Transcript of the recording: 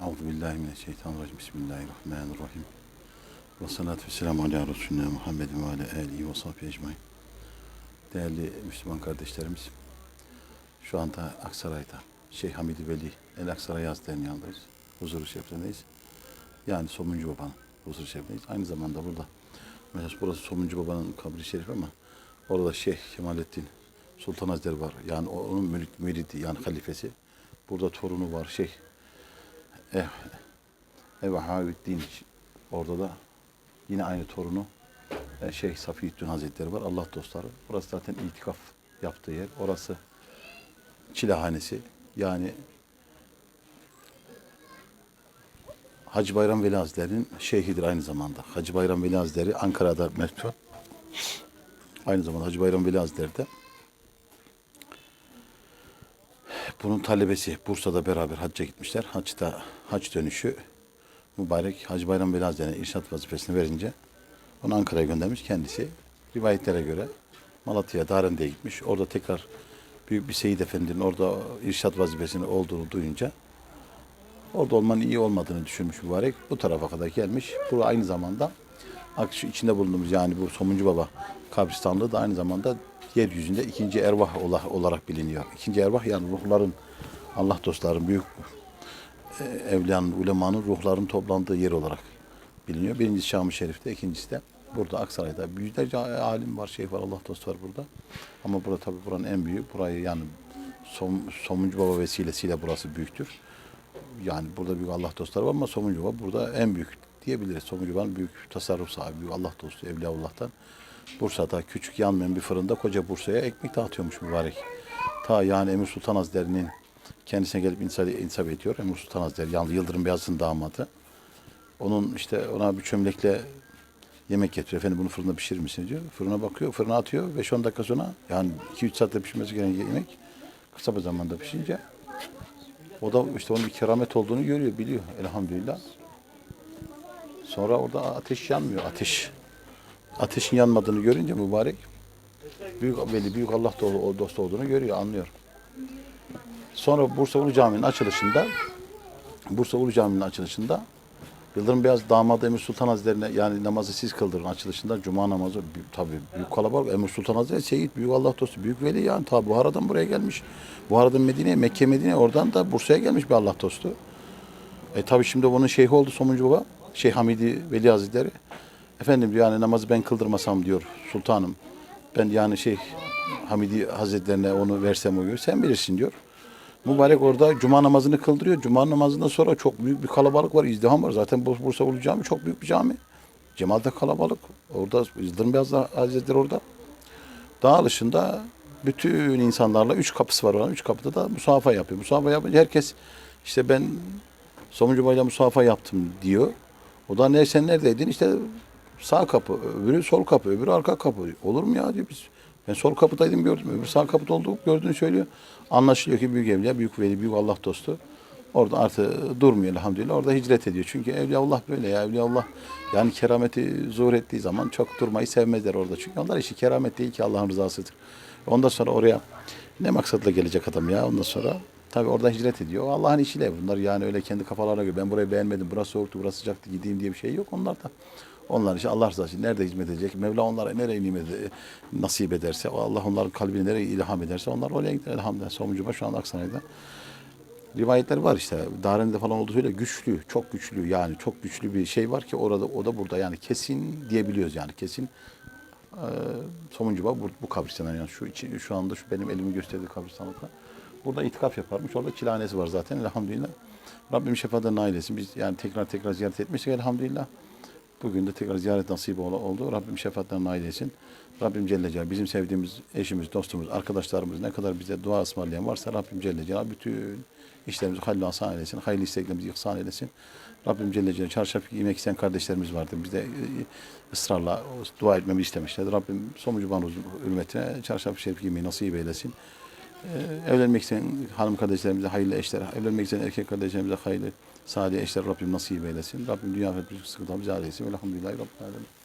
Euzu billahi mineşşeytanirracim. Bismillahirrahmanirrahim. Ve salatu vesselamu ala Resulina Muhammedin ve ala alihi ve sahbihi ecmaîn. Değerli Müslüman kardeşlerimiz, şu anda Aksaray'da Şeyh Hamidi Veli El Aksaray Hazretleri'nin yanındayız. Huzur-u Şerif'teyiz. Yani Somuncu Baba'nın huzur-u şerifteyiz. Aynı zamanda burada, mesela burası Somuncu Baba'nın kabri şerifi ama orada Şeyh Kemalettin Sultan Hazretleri var. Yani onun müridi yani halifesi. Burada torunu var Şeyh Eh, Ebu Haviddin orada da yine aynı torunu e, Şeyh Safiyyüddin Hazretleri var. Allah dostları. Burası zaten itikaf yaptığı yer. Orası çilehanesi. Yani Hacı Bayram Veli Hazretleri'nin şeyhidir aynı zamanda. Hacı Bayram Veli Hazretleri Ankara'da meftun. Aynı zamanda Hacı Bayram Veli Hazretleri de bunun talebesi Bursa'da beraber hacca gitmişler. Haçta hac dönüşü mübarek Hacı Bayram Hazretleri'ne irşat vazifesini verince onu Ankara'ya göndermiş kendisi. Rivayetlere göre Malatya'ya Darende'ye gitmiş. Orada tekrar büyük bir Seyit Efendi'nin orada irşat vazifesini olduğunu duyunca orada olmanın iyi olmadığını düşünmüş mübarek. Bu tarafa kadar gelmiş. Bu aynı zamanda şu içinde bulunduğumuz yani bu Somuncu Baba kabristanlığı da aynı zamanda yeryüzünde ikinci ervah ola- olarak biliniyor. İkinci ervah yani ruhların, Allah dostların, büyük e, evliyanın, ulemanın ruhların toplandığı yer olarak biliniyor. Birincisi Şam-ı Şerif'te, ikincisi de burada Aksaray'da. Yüzlerce alim var, şey var, Allah dostu var burada. Ama burada tabii buranın en büyüğü, burayı yani Som, Somuncu Baba vesilesiyle burası büyüktür. Yani burada büyük Allah dostları var ama Somuncu Baba burada en büyük diyebiliriz. Somuncu Baba'nın büyük tasarruf sahibi, Allah dostu, Evliyaullah'tan. Bursa'da küçük yanmayan bir fırında koca Bursa'ya ekmek dağıtıyormuş mübarek. Ta yani Emir Sultan Hazretleri'nin kendisine gelip insaf ediyor. Emir Sultan Hazretleri yani Yıldırım Beyazıt'ın damadı. Onun işte ona bir çömlekle yemek getiriyor. Efendim bunu fırında pişirir misin diyor. Fırına bakıyor, fırına atıyor. 5-10 dakika sonra yani 2-3 saatte pişmesi gereken yemek kısa bir zamanda pişince o da işte onun bir keramet olduğunu görüyor, biliyor elhamdülillah. Sonra orada ateş yanmıyor, ateş. Ateşin yanmadığını görünce mübarek büyük veli, büyük Allah do- dostu olduğunu görüyor, anlıyor. Sonra Bursa Ulu Camii'nin açılışında Bursa Ulu Camii'nin açılışında Yıldırım Beyaz damadı Emir Sultan Hazretleri'ne yani namazı siz kıldırın açılışında Cuma namazı tabii büyük kalabalık. Emir Sultan Hazretleri Seyit, büyük Allah dostu, büyük veli yani ta Buhara'dan buraya gelmiş. Buhara'dan Medine'ye, Mekke Medine oradan da Bursa'ya gelmiş bir Allah dostu. E tabii şimdi bunun şeyhi oldu Somuncu Baba. Şeyh Hamidi Veli Hazretleri. Efendim yani namazı ben kıldırmasam diyor sultanım. Ben yani Şeyh Hamidi Hazretlerine onu versem o gün sen bilirsin diyor. Mübarek orada cuma namazını kıldırıyor. Cuma namazından sonra çok büyük bir kalabalık var, izdiham var. Zaten Burs- Bursa Ulu Cami çok büyük bir cami. Cemaat kalabalık. Orada Yıldırım Beyaz Hazretleri orada. Dağılışında bütün insanlarla üç kapısı var olan. Üç kapıda da musafa yapıyor. Musafa yapınca herkes işte ben Somuncu Bay'la musafa yaptım diyor. O da ne sen neredeydin? İşte sağ kapı, öbürü sol kapı, öbürü arka kapı. Olur mu ya diyor biz. Ben sol kapıdaydım gördüm. Öbürü sağ kapıda olduğu gördüğünü söylüyor. Anlaşılıyor ki büyük evliya, büyük veli, büyük Allah dostu. Orada artık durmuyor elhamdülillah. Orada hicret ediyor. Çünkü Evliyaullah böyle ya. Evliyaullah yani kerameti zuhur ettiği zaman çok durmayı sevmezler orada. Çünkü onlar işi keramet değil ki Allah'ın rızasıdır. Ondan sonra oraya ne maksatla gelecek adam ya ondan sonra tabii orada hicret ediyor. Allah'ın işiyle bunlar yani öyle kendi kafalarına göre ben burayı beğenmedim, burası soğuktu, burası sıcaktı gideyim diye bir şey yok onlarda. Onlar işte Allah rızası için nerede hizmet edecek? Mevla onlara nereye nimet nasip ederse, Allah onların kalbine nereye ilham ederse onlar oraya gider elhamdülillah. Somuncuba şu an Aksaray'da. Rivayetler var işte. Daren'de falan olduğu söyle güçlü, çok güçlü yani çok güçlü bir şey var ki orada o da burada yani kesin diyebiliyoruz yani kesin e, Somuncuba bu, bu kabristan yani şu içi, şu anda şu benim elimi gösterdiği kabristanlıkta. Burada itikaf yaparmış. Orada çilehanesi var zaten elhamdülillah. Rabbim şefaatlerine nail etsin. Biz yani tekrar tekrar ziyaret etmiştik elhamdülillah. Bugün de tekrar ziyaret nasip ol- oldu. Rabbim şefaatlerine nail etsin. Rabbim Celle Celaluhu bizim sevdiğimiz eşimiz, dostumuz, arkadaşlarımız ne kadar bize dua ısmarlayan varsa Rabbim Celle Celaluhu bütün işlerimizi hayırlı asan eylesin. Hayırlı isteklerimizi ihsan eylesin. Rabbim Celle Celaluhu çarşaf giymek isteyen kardeşlerimiz vardı. Biz de e, ısrarla dua etmemizi istemişlerdi. Rabbim sonucu bana hürmetine çarşaf şerif giymeyi nasip eylesin. Ee, evlenmek isteyen hanım kardeşlerimize hayırlı eşler, evlenmek isteyen erkek kardeşlerimize hayırlı, salih eşler Rabbim nasip eylesin. Rabbim dünya ve bütün sıkıntılarımızı eylesin. Velhamdülillahi Rabbil.